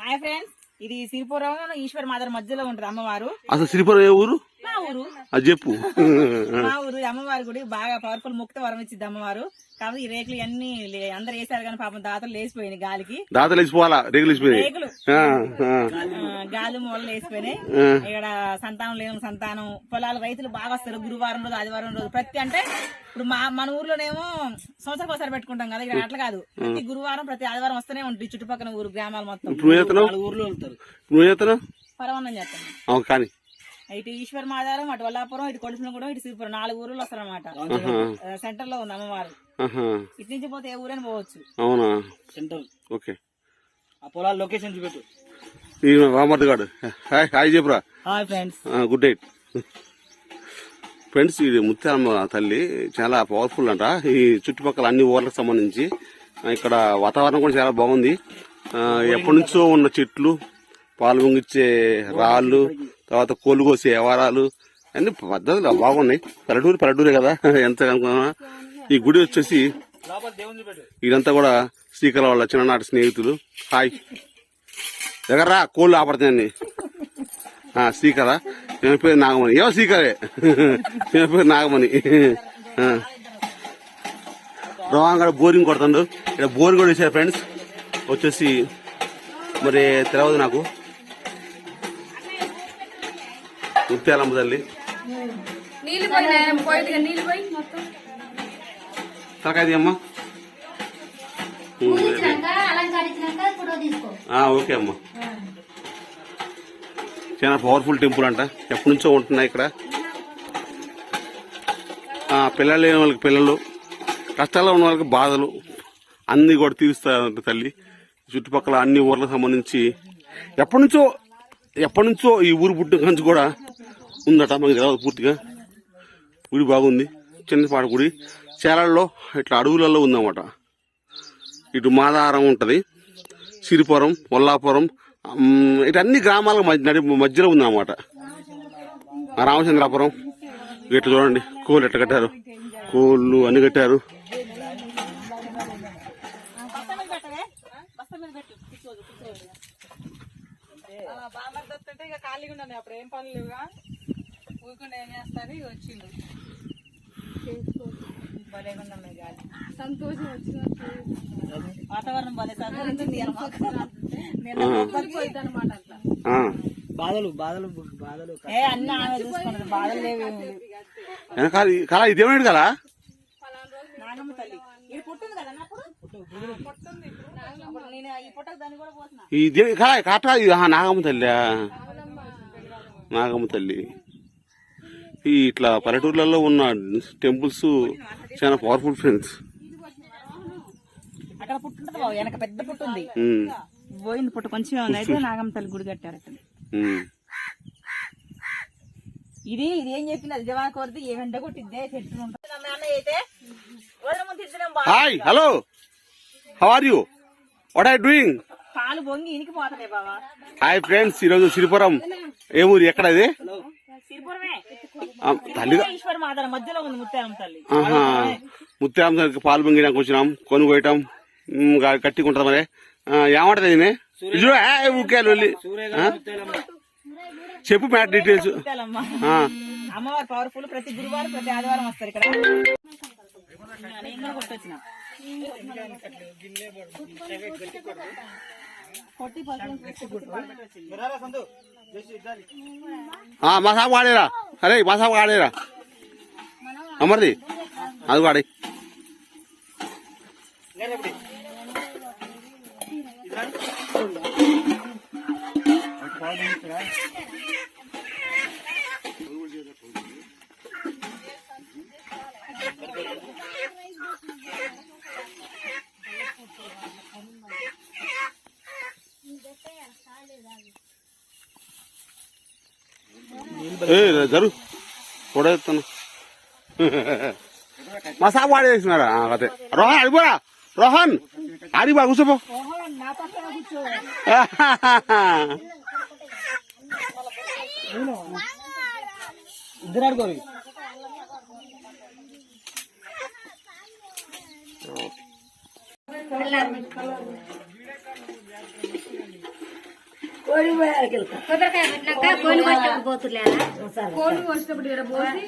Hi friends ఇది Siripuram Eshwar mother మధ్యలో ఉంటుంది అమ్మవారు. అసలు శ్రీపురం ఏ ఊరు? మా ఊరు. అది చెప్పు. మా ఊరు అమ్మవారి గుడి బాగా పవర్ఫుల్ ముక్త వరం ఇచ్చింది అమ్మవారు. కాబట్టి ఈ రేకులు అన్ని అందరు వేసారు కానీ పాపం దాతలు లేచిపోయినాయి గాలికి. దాతలు వేసిపోవాలా రేకులు ఆ, ఆ, ఆ, గాలి మూలలు వేసిపోయినాయి. ఇక్కడ సంతానం లేని సంతానం. పొలాలు రైతులు బాగా వస్తారు గురువారం రోజు ఆదివారం రోజు. ప్రతి అంటే ఇప్పుడు మా మన ఊర్లోనేమో సంవత్సరం ఒకసారి పెట్టుకుంటాం కదా ఇక్కడ అట్లా కాదు. ప్రతి గురువారం ప్రతి ఆదివారం వస్తూనే ఉంటుంది చుట్టుపక్కల ఊరు గ్రామాలు మొత్తం. నువ్వు చేస్తున్నావు? పరమాన్నం చేస్తాం అవును కానీ ఇటు ఈశ్వర్ మాదారం అటు వల్లాపురం ఇటు కొడుకునగూడెం ఇటు శ్రీపురం. నాలుగు ఊర్లు వస్తారన్నమాట. ఆహా, సెంటర్లో ఉంది అమ్మవారు. ఇటు నుంచి పోతే ఏ ఊరైనా పోవచ్చు. అవునా? సెంటర్. ఓకే. ఆ పొలాల లొకేషన్ చూపెట్టు. ఈ రామర్ది గాడు. హాయ్ హాయ్ చెప్పురా. Hi friends. Good night. Friends ఇది ముత్యాలమ్మ తల్లి చాలా పవర్ఫుల్ అంట. ఈ చుట్టుపక్కల అన్ని ఊర్లకు సంబంధించి ఇక్కడ వాతావరణం కూడా చాలా బాగుంది. ఎప్పటి నుంచో ఉన్న చెట్లు పాలు పొంగిచ్చే రాళ్ళు తర్వాత కోళ్ళు కోసే వ్యవహారాలు అన్ని పద్ధతులు బాగున్నాయి. పల్లెటూరు పల్లెటూరే కదా. ఎంత అనుకున్నా ఈ గుడి వచ్చేసి ఇదంతా కూడా శ్రీకళ వాళ్ళ చిన్ననాటి స్నేహితులు. హాయ్ దగ్గర కోళ్ళు ఆపడుతున్నాయండి శ్రీకళ నేను పేరు నాగమణి. ఏవో శ్రీకరే నేను పేరు నాగమణి. ఆ. బోరింగ్ కొడుతుండు. ఇక్కడ బోరింగ్ కూడా వేసారు ఫ్రెండ్స్. వచ్చేసి మరి తెలియదు నాకు. ముత్యాలమ్మ తల్లి తలకాయ అమ్మ ఓకే అమ్మా. చాలా పవర్ఫుల్ టెంపుల్ అంట. ఎప్పటి నుంచో ఉంటున్నాయి ఇక్కడ. ఆ, పిల్లలు లేని వాళ్ళకి పిల్లలు కష్టాల్లో ఉన్న వాళ్ళకి బాధలు. అన్ని కూడా తీరుస్తారంట తల్లి. చుట్టుపక్కల అన్ని ఊర్లకు సంబంధించి. ఎప్పటి నుంచో ఎప్పటి నుంచో ఈ ఊరు పుట్టిన నుంచి కూడా ఉందట మనకి తెలియదు పూర్తిగా. గుడి బాగుంది చిన్నపాటి గుడి. చేరాల్లో ఇట్లా అడవులలో ఉందన్నమాట ఇటు మాదారం ఉంటుంది సిరిపురం వల్లాపురం ఇటు అన్ని గ్రామాల మధ్య నడి మధ్యలో ఉందన్నమాట రామచంద్రాపురం ఇట్లా చూడండి కోళ్ళు ఎట్లా కట్టారు. కోళ్ళు అన్ని కట్టారు. బాగా అప్పుడు ఏం పనులు ఇక వచ్చిండు. సంతోషం వచ్చినట్టు వాతావరణం భలే అనమాట అట్లా బాధలు బాధలు బాధలు ఏ అన్ని ఆమె లేవు. కదా ఇది కదా? ఇది నాగమ్మ తల్లి నాగమ్మ తల్లి. ఈ ఇట్లా పల్లెటూర్లలో ఉన్న టెంపుల్స్ చాలా పవర్ఫుల్ ఫ్రెండ్స్ అక్కడ పుట్టుంటది బాబు వెనక పెద్ద పుట్టు ఉంది. పోయింది పుట్టు కొంచెం ఉంది అయితే నాగమ్మ తల్లి గుడి కట్టారు అక్కడ. ఉమ్. ఇది ఇది ఏం చెప్పింది అది జవాన్ కోరితే ఏ వెంట కొట్టిద్దే బా- hi hello how are you what are doing పాలు బొంగి ఇనికి పోతాయి బాబా హాయ్ ఫ్రెండ్స్ ఈరోజు సిరిపురం. ఏ ఊరు? ఎక్కడ ఆ, తల్లిగా ముత్యాలంకి పాలు పొంగినాక వచ్చినాం కొని పోయటం ఉమ్, గా- గట్టిగా మరి. ఏమంటది ఇది వెళ్ళి? చెప్పు మ్యాట్ డీటెయిల్స్. అమ్మవారు పవర్ఫుల్ ప్రతి గురువారం ప్రతి ఆదివారం వస్తారు ఇక్కడ. మా సాబు ఆడేరా అరే మా ఆడేరా. అమర్ది అది ఆడే. ఏ జరు పొడేస్తాను మా సాబు ఆడేసినారా ఆ, అదే రోహన్ అడిపోరా రోహన్ ఆడి బా కూర్చోపో ఇద్దరు ఆడుకోరు కొబ్బరికాయ పెట్టినాక కోడి కొట్టకు పోతులేదా కోడి వచ్చేటప్పుడు ఇక్కడ పోసి